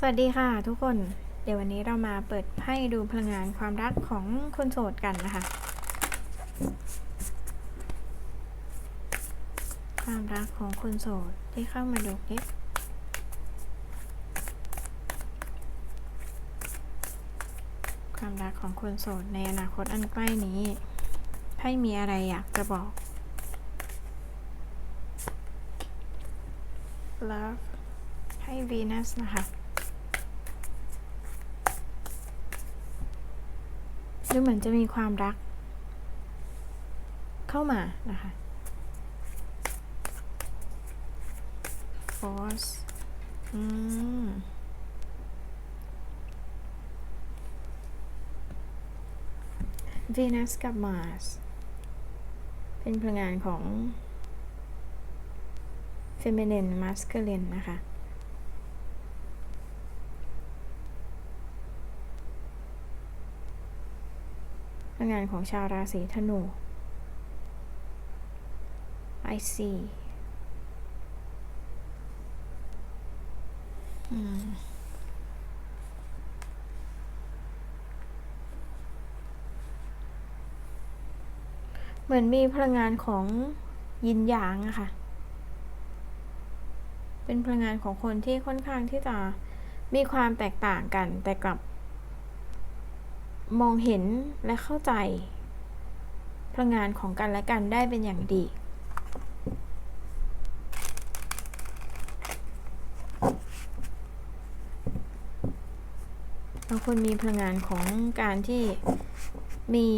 สวัสดีค่ะทุกคน เดี๋ยววันนี้เรามาเปิดให้ดูพลังงานความรักของคนโสดกันนะคะ ความรักของคนโสดที่เข้ามาดูคลิปความรักของคนโสดในอนาคตอันใกล้นี้ไพ่มีอะไรอยากจะบอก love ให้ Venus นะคะ ดูเหมือนจะมีความรัก เข้ามานะคะ force อืม Venus กับ Mars เป็นพลังงานของ Feminine Masculine นะคะ พลังงานของชาวราศีธนู I see อืมเหมือนมีพลังงานของยินหยางอะค่ะ เป็นพลังงานของคนที่ค่อนข้างที่จะมีความแตกต่างกัน แต่กลับ มองเห็นและเข้าใจ พลังงานของกันและกันได้เป็นอย่างดีบางคนมีพลังงานของการที่มี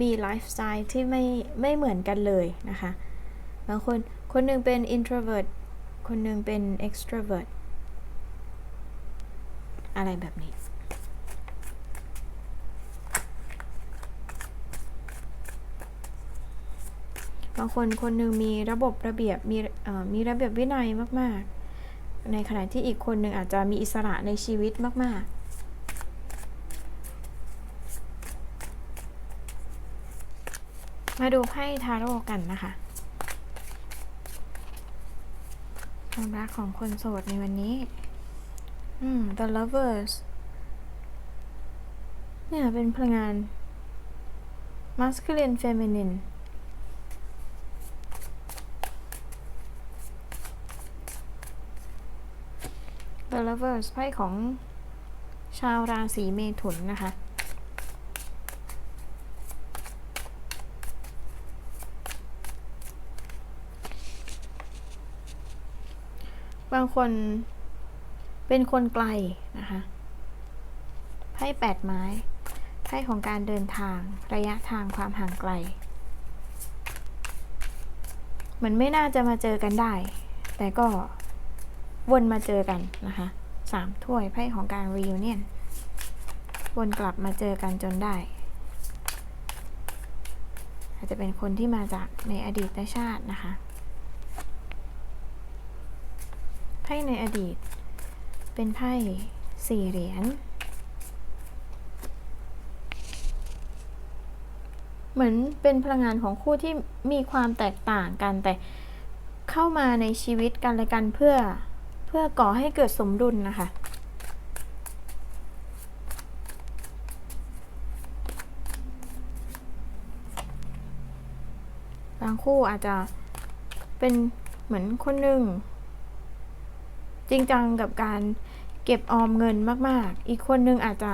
มีไลฟ์สไตล์ที่ไม่ไม่เหมือนกันเลยนะคะ บางคนคนหนึ่งเป็น introvert คนหนึ่งเป็น extrovert อะไรแบบนี้ บางคนคนหนึ่งมีระบบระเบียบมีมีระเบียบวินัยมาก ๆ ในขณะที่อีกคนหนึ่งอาจจะมีอิสระในชีวิตมาก ๆมาดูไพ่ทาโร่กันนะคะ ความรักของคนโสดในวันนี้ อืม The Lovers เนี่ย เป็นพลังงาน Masculine Feminine The Lovers ไพ่ของชาวราศีเมถุนนะคะ บางคนเป็นคนไกลนะคะ ไพ่แปดไม้ ไพ่ของการเดินทางระยะทางความห่างไกล เหมือนไม่น่าจะมาเจอกันได้ แต่ก็ วนมาเจอกันนะคะสามถ้วยไพ่ของการ reunion วนกลับมาเจอกันจนได้ อาจจะเป็นคนที่มาจากในอดีตชาตินะคะไพ่ในอดีต เป็นไพ่สี่เหรียญเหมือนเป็นพลังงานของคู่ที่มีความแตกต่างกันแต่เข้ามาในชีวิตกันและกันเพื่อ พื่อก่อให้เกิดสมดุลนะคะบางคู่อาจจะเป็นเหมือนคนหนึ่ง จริงจังกับการเก็บออมเงินมาก ๆ อีกคนนึงอาจจะ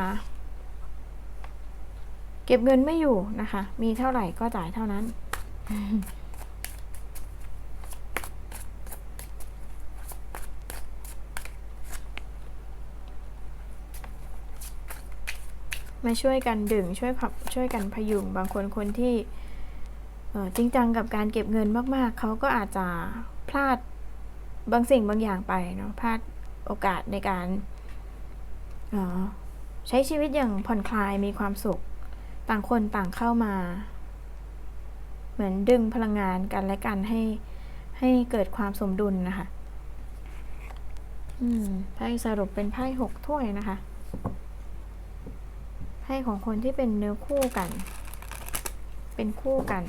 เก็บเงินไม่อยู่นะคะ มีเท่าไหร่ก็จ่ายเท่านั้น มาช่วยกันดึงช่วยพับช่วยกันพยุงบางคนคนที่จริงจังกับการเก็บเงินมากๆ เขาก็อาจจะพลาดบางสิ่งบางอย่างไปเนาะพลาดโอกาสในการใช้ชีวิตอย่างผ่อนคลายมีความสุข ต่างคนต่างเข้ามา เหมือนดึงพลังงานกันและกันให้ให้เกิดความสมดุลนะคะอืมไพ่สรุปเป็นไพ่หกถ้วยนะคะ ไพ่ของคนที่เป็นเนื้อคู่กัน เป็นคู่กัน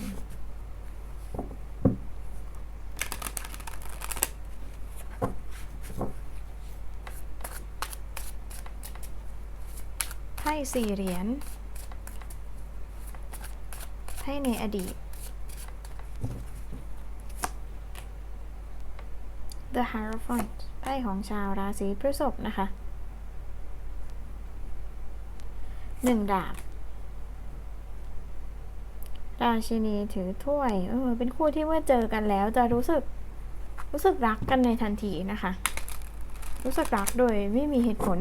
ไพ่สี่เหรียญไพ่ในอดีต The Hierophant ไพ่ของชาวราศีพฤษภนะคะ หนึ่งดาบ ราชินีถือถ้วย เออ เป็นคู่ที่เมื่อเจอกันแล้ว จะรู้สึก รู้สึกรักกันในทันทีนะคะ รู้สึกรักโดยไม่มีเหตุผล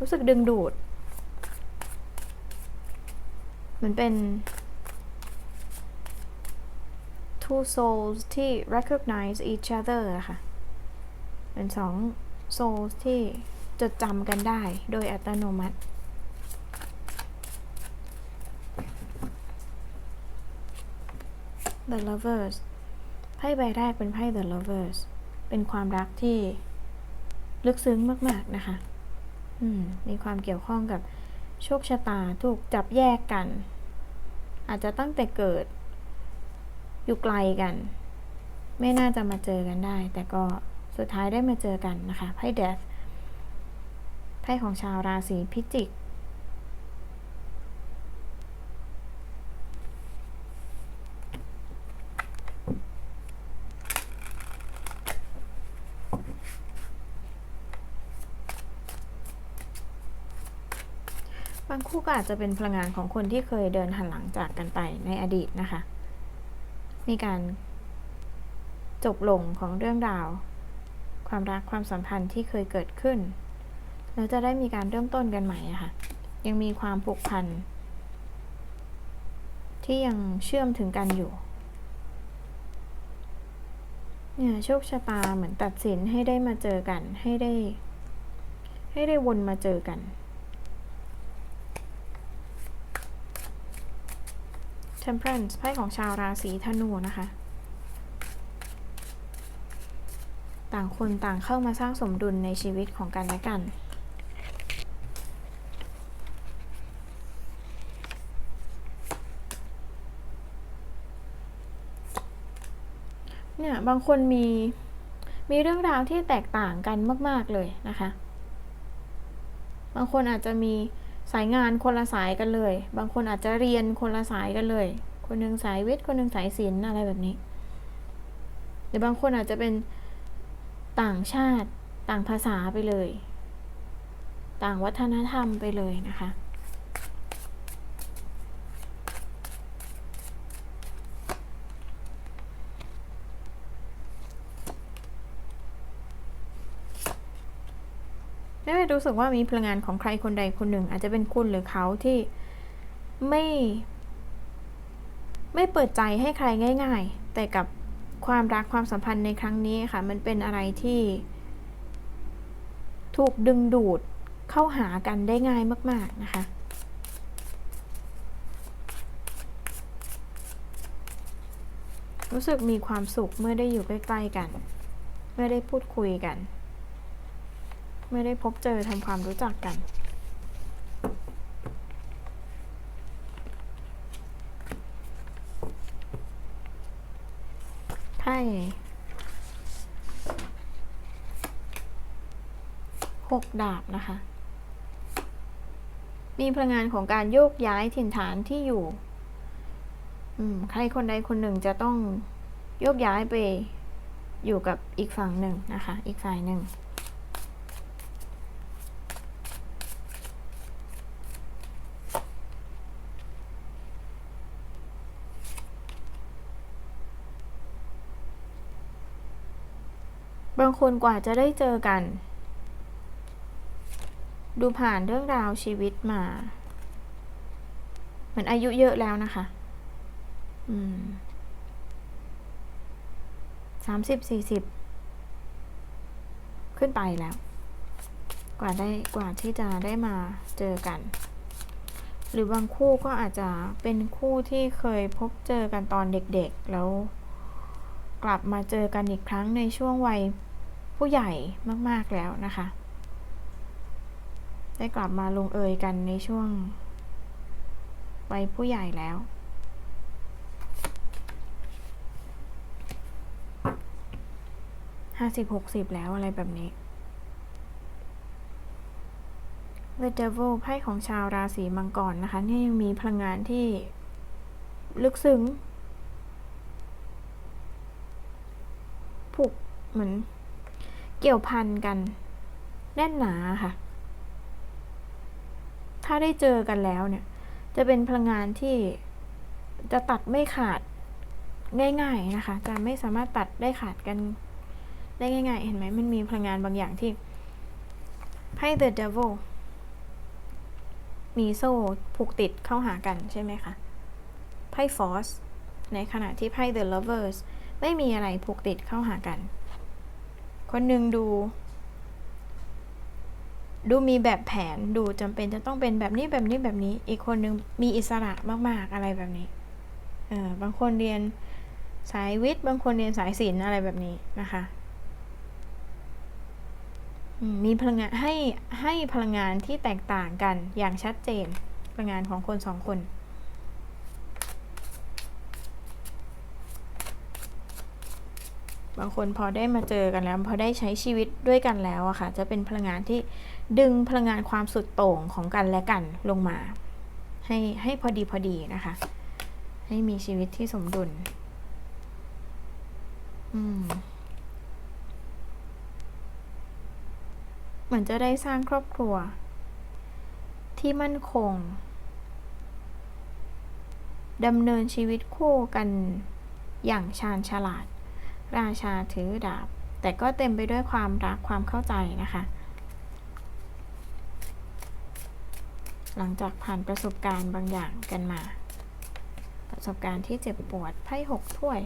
รู้สึกดึงดูดเหมือนเป็น two souls ที่ recognize each other ค่ะ เป็นสอง souls ที่จดจำกันได้โดยอัตโนมัติ The Lovers ไพ่ใบแรกเป็นไพ่ The Lovers เป็นความรักที่ลึกซึ้งมาก ๆ นะคะ อืม มีความเกี่ยวข้องกับโชคชะตาถูกจับแยกกัน อาจจะตั้งแต่เกิด อยู่ไกลกัน ไม่น่าจะมาเจอกันได้ แต่ก็สุดท้ายได้มาเจอกันนะคะ ไพ่ Death ไพ่ของชาวราศีพิจิก บางคู่ก็อาจจะเป็นพลังงานของคนที่เคยเดินหันหลังจากกันไปในอดีตนะคะ มีการจบลงของเรื่องราว ความรักความสัมพันธ์ที่เคยเกิดขึ้น แล้วจะได้มีการเริ่มต้นกันใหม่ะค่ะ ยังมีความผูกพัน ที่ยังเชื่อมถึงกันอยู่เนี่ยโชคชะตาเหมือนตัดสินให้ได้มาเจอกันให้ได้ ให้ได้วนมาเจอกัน Temperance ไพ่ของชาวราศีธนูนะคะ ต่างคนต่างเข้ามาสร้างสมดุลในชีวิตของกันและกันเนี่ยบางคนมีมีเรื่องราวที่แตกต่างกันมาก ๆ เลยนะคะ บางคนอาจจะมี สายงานคนละสายกันเลย บางคนอาจจะเรียนคนละสายกันเลย คนหนึ่งสายวิทย์ คนหนึ่งสายศิลป์อะไรแบบนี้หรือบางคนอาจจะเป็นต่างชาติ ต่างภาษาไปเลย ต่างวัฒนธรรมไปเลยนะคะ ไม่ได้รู้สึกว่ามีพลังงานของใครคนใดคนหนึ่ง อาจจะเป็นคุณหรือเขาที่ไม่ ไม่เปิดใจให้ใครง่าย ๆ แต่กับความรักความสัมพันธ์ในครั้งนี้ค่ะ มันเป็นอะไรที่ ถูกดึงดูดเข้าหากันได้ง่ายมาก ๆ นะคะรู้สึกมีความสุขเมื่อได้อยู่ใกล้ๆกัน เมื่อได้พูดคุยกัน เมื่อได้พบเจอทำความรู้จักกัน ไพ่หกดาบนะคะ มีพลังงานของการโยกย้ายถิ่นฐานที่อยู่อืมใครคนใดคนหนึ่งจะต้องโยกย้ายไปอยู่กับอีกฝั่งหนึ่งนะคะ อีกฝ่ายหนึ่ง บางคนกว่าจะได้เจอกัน ดูผ่านเรื่องราวชีวิตมา เหมือนอายุเยอะแล้วนะคะ อืมสามสิบสี่สิบขึ้นไปแล้ว กว่าได้กว่าที่จะได้มาเจอกัน หรือบางคู่ก็อาจจะเป็นคู่ที่เคยพบเจอกันตอนเด็กๆ แล้วกลับมาเจอกันอีกครั้งในช่วงวัย ผู้ใหญ่มาก ๆ แล้วนะคะ ได้กลับมาลงเอยกันในช่วงวัยผู้ใหญ่แล้ว ห้าสิบหกสิบแล้วอะไรแบบนี้ The Devil ไพ่ของชาวราศีมังกรนะคะ นี่ยังมีพลังงานที่ลึกซึ้งผูกเหมือน เกี่ยวพันกัน แน่นหนาค่ะ ถ้าได้เจอกันแล้วเนี่ย จะเป็นพลังงานที่จะตัดไม่ขาดง่ายๆนะคะ จะไม่สามารถตัดได้ขาดกันได้ง่ายๆ เห็นไหมมันมีพลังงานบางอย่างที่ไพ่ The Devil มีโซ่ผูกติดเข้าหากันใช่ไหมคะ ไพ่ Force ในขณะที่ไพ่ The Lovers ไม่มีอะไรผูกติดเข้าหากัน คนหนึ่งดู ดูมีแบบแผนดูจำเป็นจะต้องเป็นแบบนี้แบบนี้แบบนี้ อีกคนหนึ่งมีอิสระมากๆอะไรแบบนี้เออบางคนเรียนสายวิทย์ บางคนเรียนสายศิลป์อะไรแบบนี้นะคะมมีพลังงานให้ให้พลังงานที่แตกต่างกันอย่างชัดเจนพลังงานของคนสองคน บางคนพอได้มาเจอกันแล้ว พอได้ใช้ชีวิตด้วยกันแล้วอะค่ะ จะเป็นพลังงานที่ดึงพลังงานความสุดโต่งของกันและกันลงมา ให้ให้พอดีพอดีนะคะ ให้มีชีวิตที่สมดุล อืมเหมือนจะได้สร้างครอบครัว ที่มั่นคงดำเนินชีวิตคู่กันอย่างชาญฉลาด ราชาถือดาบ แต่ก็เต็มไปด้วยความรักความเข้าใจนะคะ หลังจากผ่านประสบการณ์บางอย่างกันมา ประสบการณ์ที่เจ็บปวดไพ่หกถ้วย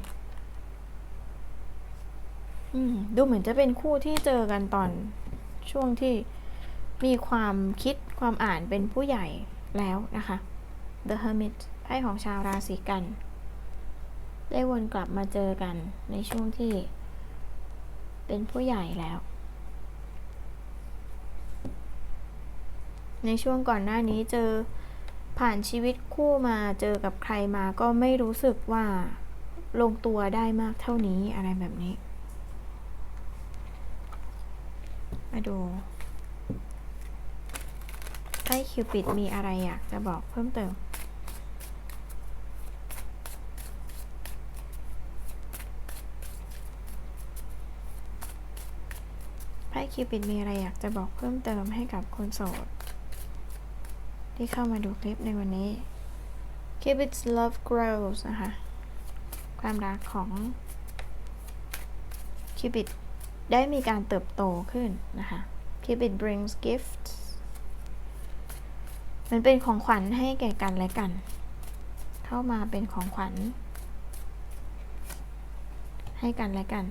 ดูเหมือนจะเป็นคู่ที่เจอกันตอนช่วงที่มีความคิดความอ่านเป็นผู้ใหญ่แล้วนะคะ The Hermit ไพ่ของชาวราศีกัน ได้วนกลับมาเจอกันในช่วงที่ เป็นผู้ใหญ่แล้ว ในช่วงก่อนหน้านี้เจอผ่านชีวิตคู่มาเจอกับใครมาก็ไม่รู้สึกว่าลงตัวได้มากเท่านี้อะไรแบบนี้ มาดูไพ่คิวปิดมีอะไรอยากจะบอกเพิ่มเติม คิวปิดมีอะไรอยากจะบอกเพิ่มเติมให้กับคนโสด ที่เข้ามาดูคลิปในวันนี้ Cupid's love grows นะคะ ความรักของ Cupid ได้มีการเติบโตขึ้นนะคะ Cupid brings gifts มันเป็นของขวัญให้แก่กันและกัน เข้ามาเป็นของขวัญ ให้กันและกัน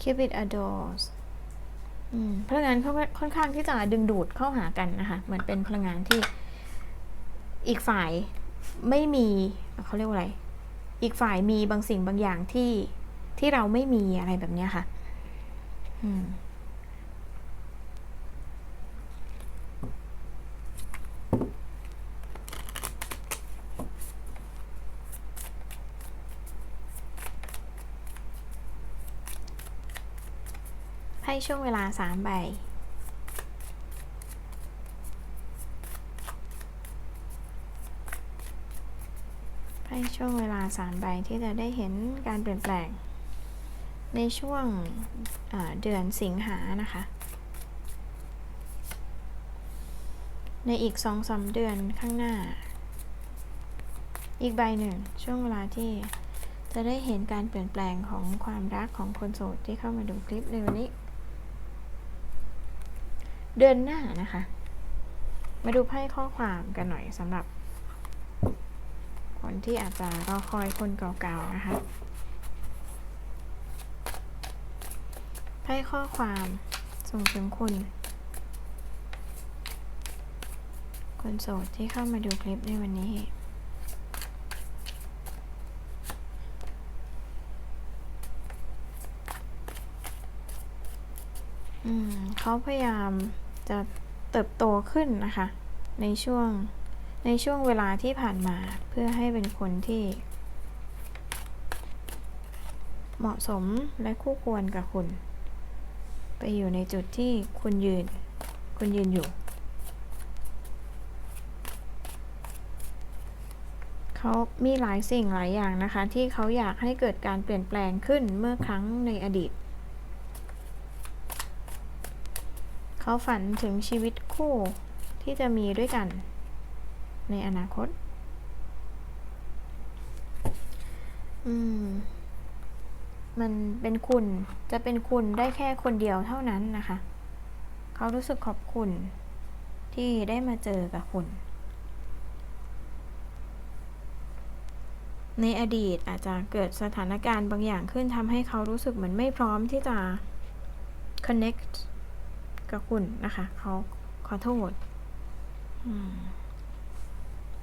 Cupid adores พลังงานเขาค่อนข้างที่จะดึงดูดเข้าหากันนะคะเหมือนเป็นพลังงานที่อีกฝ่ายไม่มีเขาเรียกว่าอะไร อีกฝ่ายมีบางสิ่งบางอย่างที่ที่เราไม่มีอะไรแบบนี้ค่ะ ให้ช่วงเวลาสามใบ ให้ช่วงเวลาสามใบที่จะได้เห็นการเปลี่ยนแปลง ในช่วงเดือนสิงหานะคะ ในอีกสองสาเดือนข้างหน้า อีกใบหนึ่ง ช่วงเวลาที่จะได้เห็นการเปลี่ยนแปลงของความรักของคนโสดที่เข้ามาดูคลิปในวันนี้ เดือนหน้านะคะ มาดูไพ่ข้อความกันหน่อยสำหรับ คนที่อาจจะรอคอยคนเก่าๆนะคะไพ่ข้อความส่งถึงคุณคนโสดที่เข้ามาดูคลิปในวันนี้เขาพยายาม จะเติบโตขึ้นนะคะ ในช่วงในช่วงเวลาที่ผ่านมาเพื่อให้เป็นคนที่ เหมาะสมและคู่ควรกับคุณ ไปอยู่ในจุดที่คุณยืน คุณยืนอยู่ เขามีหลายสิ่งหลายอย่างนะคะ ที่เขาอยากให้เกิดการเปลี่ยนแปลงขึ้นเมื่อครั้งในอดีต เขาฝันถึงชีวิตคู่ที่จะมีด้วยกัน ในอนาคต อืม มันเป็นคุณจะเป็นคุณได้แค่คนเดียวเท่านั้นนะคะ เขารู้สึกขอบคุณที่ได้มาเจอกับคุณ ในอดีตอาจจะเกิดสถานการณ์บางอย่างขึ้นทำให้เขารู้สึกเหมือนไม่พร้อมที่จะ connect กับคุณนะคะ เขาขอโทษอืม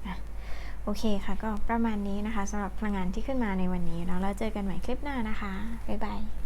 อะโอเคค่ะ ก็ประมาณนี้นะคะสำหรับพลังงานที่ขึ้นมาในวันนี้แล้วเราเจอกันใหม่คลิปหน้านะคะ บ๊ายบาย